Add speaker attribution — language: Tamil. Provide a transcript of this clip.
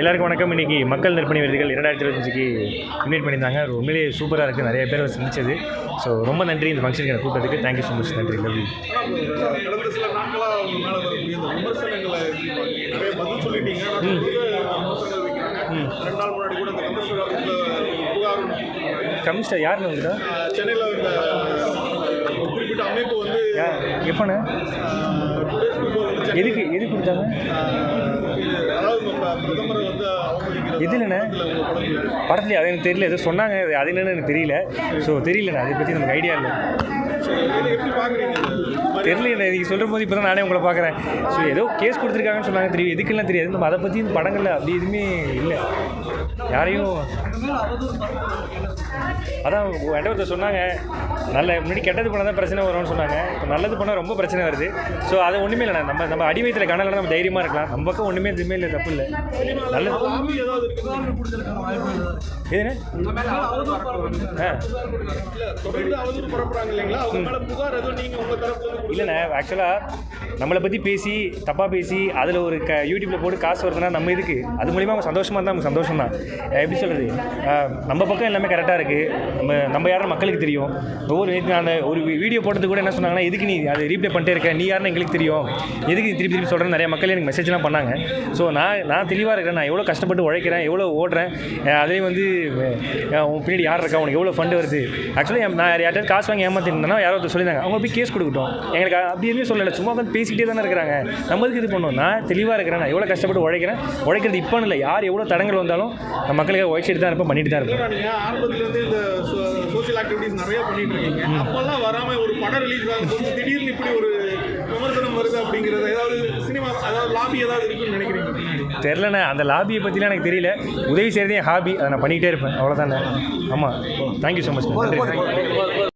Speaker 1: எல்லாருக்கும் வணக்கம். இன்றைக்கி மக்கள் நற்பணி விருதுகள் இரண்டாயிரத்தி இருபத்தஞ்சுக்கு இன்வைட் பண்ணியிருந்தாங்க. அது உண்மையிலேயே சூப்பராக இருக்குது நிறைய பேர் சந்திச்சது. ஸோ ரொம்ப நன்றி இந்த ஃபங்க்ஷனுக்கு எனக்கு கூப்பிட்டதுக்கு. தேங்க்யூ ஸோ மச் நன்றி. லவ்
Speaker 2: கமிஷனர் ஆஃபீஸில் புகார்
Speaker 1: யாருன்னு வந்துட்டா
Speaker 2: சென்னையில் குறிப்பிட்ட அமைப்பு வந்து
Speaker 1: எப்போண்ணே? எதுக்கு எதுக்கு கொடுத்தாங்க?
Speaker 2: இது
Speaker 1: எதுலண்ணே படத்துலையே அது எனக்கு தெரியல. ஏதோ சொன்னாங்க. அது என்னன்னு எனக்கு தெரியல. ஸோ தெரியலண்ணே. அதை பற்றி நமக்கு ஐடியா இல்லை. தெரியல நீங்கள் சொல்கிற போது இப்போ தான் நானே உங்களை பார்க்குறேன். ஸோ ஏதோ கேஸ் கொடுத்துருக்காங்கன்னு சொன்னாங்க. தெரியும். எதுக்கெல்லாம் தெரியாது. நம்ம அதை பற்றி இந்த படங்களில் அப்படி எதுவுமே இல்லை. யாரையும் அதான் என்கிட்ட ஒருத்தர் சொன்னாங்க. நல்ல முன்னாடி கெட்டது பண்ணால் தான் பிரச்சனை வரும்னு சொன்னாங்க. இப்போ நல்லது பண்ணால் ரொம்ப பிரச்சனை வருது. ஸோ அது ஒன்றுமே இல்லை நம்ம நம்ம அடிமையத்தில் கணக்கில் நம்ம தைரியமாக இருக்கலாம். நம்ம பக்கம் ஒன்றுமே எதுவுமே இல்லை. தப்பு இல்லை.
Speaker 2: இருக்குதா
Speaker 1: எதுன்னு? இல்லைண்ணே ஆக்சுவலாக நம்மளை பற்றி பேசி தப்பாக பேசி அதில் ஒரு க யூடியூப்பில் போட்டு காசு வருதுன்னா நம்ம இதுக்கு அது மூலிமா அவங்க சந்தோஷமாக இருந்தால் நமக்கு சந்தோஷம் தான் எப்படி சொல்கிறது நம்ம பக்கம் எல்லாமே கரெக்டாக இருக்குது நம்ம நம்ம யாரும் மக்களுக்கு தெரியும். ஒவ்வொரு அந்த ஒரு வீடியோ போட்டது கூட என்ன சொன்னாங்கன்னா எதுக்கு நீ அதை ரீப்ளே பண்ணிட்டே இருக்க? நீ யாருன்னு எங்களுக்கு தெரியும். எதுக்கு திருப்பி திருப்பி சொல்கிறேன் நிறைய மக்கள் எனக்கு மெசேஜ்லாம் பண்ணாங்க. ஸோ நான் நான் தெளிவாக இருக்கிறேன். நான் எவ்வளோ கஷ்டப்பட்டு உழைக்கிறேன் எவ்வளோ ஓடுறேன் அஹ் அதுலேயும் வந்து உன் பின்னாடி யார் இருக்கா? உனக்கு எவ்வளோ ஃபண்டு வருது? ஆக்சுவலி நான் யார்கிட்ட காசு வாங்கி ஏமாத்திருந்தேன்னா யாரோ ஒருத்தர் சொல்லியிருந்தாங்க. அவங்க போய் கேஸ் கொடுக்கட்டும். எங்களுக்கு அப்படி எதுவுமே சொல்லலை. சும்மா வந்து பேசிக்கிட்டே தானே இருக்கிறாங்க. நம்மளுக்கு இது பண்ணணும் நான் தெளிவாக இருக்கிறேன். நான் எவ்வளோ கஷ்டப்பட்டு உழைக்கிறேன்? உழைக்கிறது இப்போன்னு இல்லை. யார் எவ்வளோ தடங்கள் வந்தாலும் நான் மக்களுக்காக உழைச்சிட்டு தான் இருப்பேன் பண்ணிட்டு தான்
Speaker 2: இந்த சோஷியல் ஆக்டிவிட்டிஸ் நிறைய பண்ணிட்டு இருக்கீங்க. அப்பெல்லாம் வராம ஒரு படம் ரிலீஸ் ஆகும்போது திடீர்னு இப்படி ஒரு விமர்சனம் வருது அப்படிங்கறது ஏதாவது சினிமா அதாவது லாபி ஏதாவது இருக்குன்னு நினைக்கிறீங்க?
Speaker 1: தெரிலண்ணே அந்த லாபியை பற்றிலாம் எனக்கு தெரியல. உதவி செய்கிறதே ஹாபி அதை நான் பண்ணிக்கிட்டே இருப்பேன். அவ்வளோதானே ஆமாம் தேங்க்யூ ஸோ மச் நன்றி.